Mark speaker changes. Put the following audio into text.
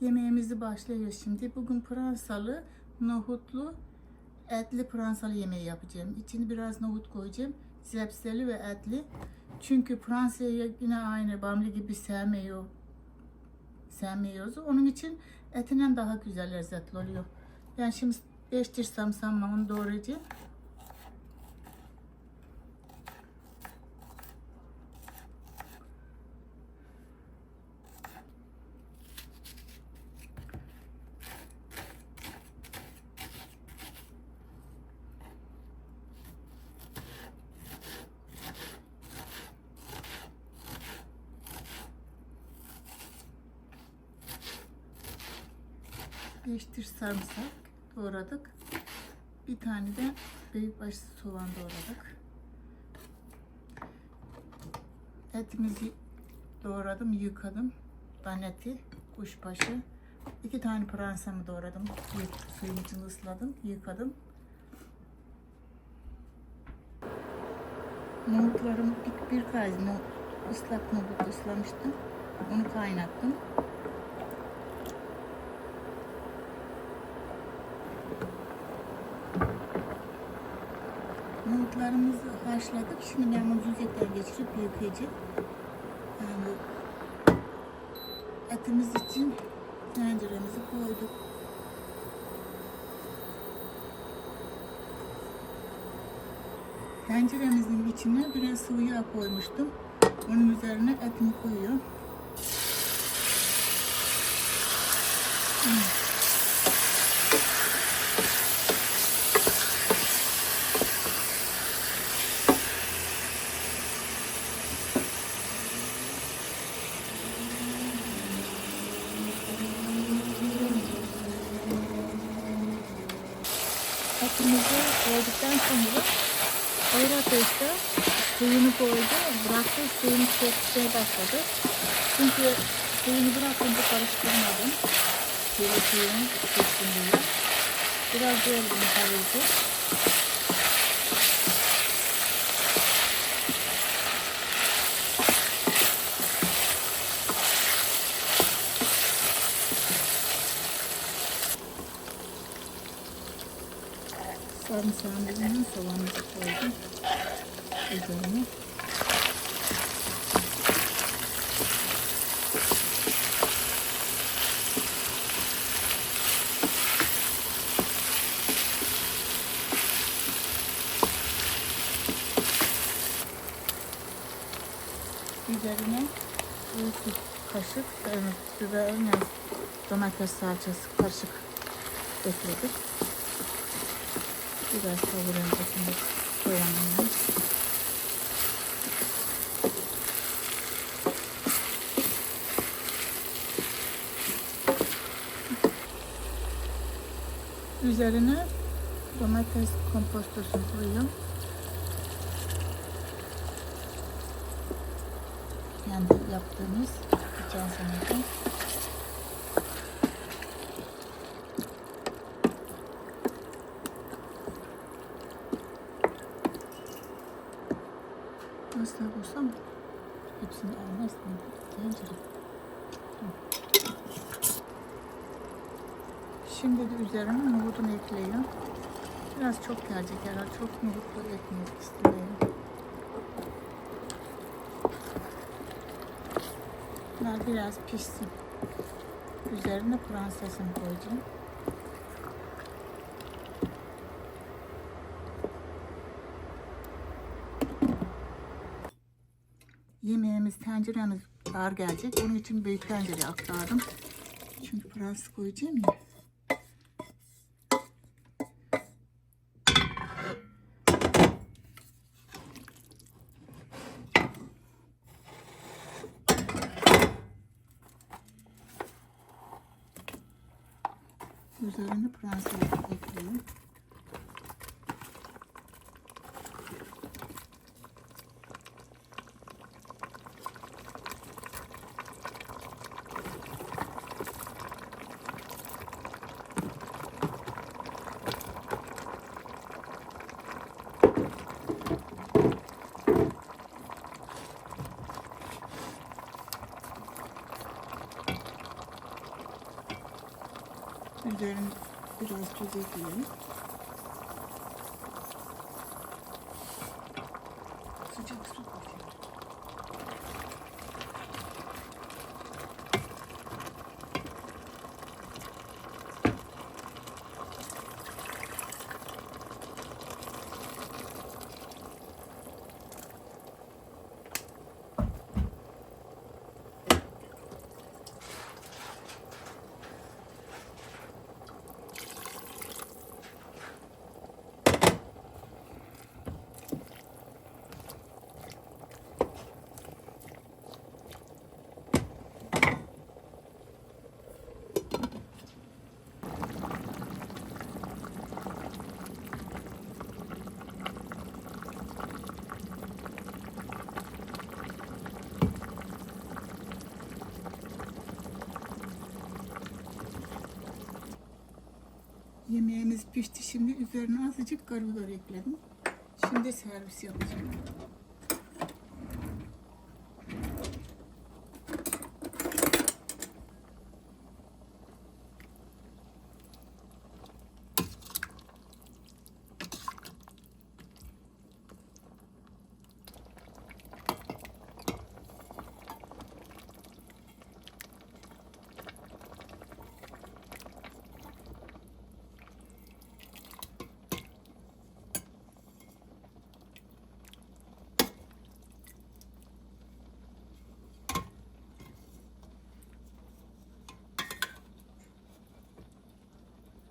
Speaker 1: Yemeğimizi başlıyoruz şimdi. Bugün pıransalı, nohutlu, etli pıransalı yemeği yapacağım. İçine biraz nohut koyacağım. Zepseli ve etli. Çünkü pıransayı yine aynı bamli gibi sevmiyor. Sevmiyoruz. Onun için etinden daha güzel lezzetli oluyor. Ben şimdi 5 diş samsamla onu doğrayacağım. Beş diş sarımsak doğradık. Bir tane de büyükbaş soğan doğradık. Etimizi doğradım, yıkadım. Daneti, kuşbaşı. İki tane pıransamı doğradım. Suyun içine ısladım, yıkadım. Nohutlarım bir, bir kaydı ıslak nohut ıslamıştım. Onu kaynattım. Nohutlarımızı haşladık. Şimdi ben bunu süzgeçten geçirip yıkayacağım. Yani etimiz için tenceremizi koyduk. Tenceremizin içine biraz sıvı yağ koymuştum. Onun üzerine etimi koyuyorum. Etimizi koyduktan sonra ağır ateşte suyunu koydu. Bıraktı suyunu çekmeye başladı. Çünkü suyunu bırakınca karıştırmadım. Şöyle suyunu çektim diye. Biraz yoruldum tabii ki. Sarımsağın üzerine soğanı da koydum. Üzerine. Üzerine bir kaşık e, biber, ne, domates salçası karışık ekledik. Biraz kavuruyorum şimdi soğanından. Üzerine domates kompostosunu koyuyorum. Kendi yaptığımız geçen seneki. Nasıl bulsam hepsini almaz mı? Tencere. Şimdi de üzerine nohutunu ekliyorum. Biraz çok gelecek herhalde. Çok nohutlu ekmek istemiyorum. Bunlar biraz pişsin. Üzerine pırasasını koyacağım. Yemeğimiz, tenceremiz dar gelecek. Onun için büyük tencereye aktardım. Çünkü pıras koyacağım ya. Üzerine pırasayı ekliyorum. Üzerine biraz tuz ekleyelim. Yemeğimiz pişti. Şimdi üzerine azıcık karabiber ekledim. Şimdi servis yapacağım.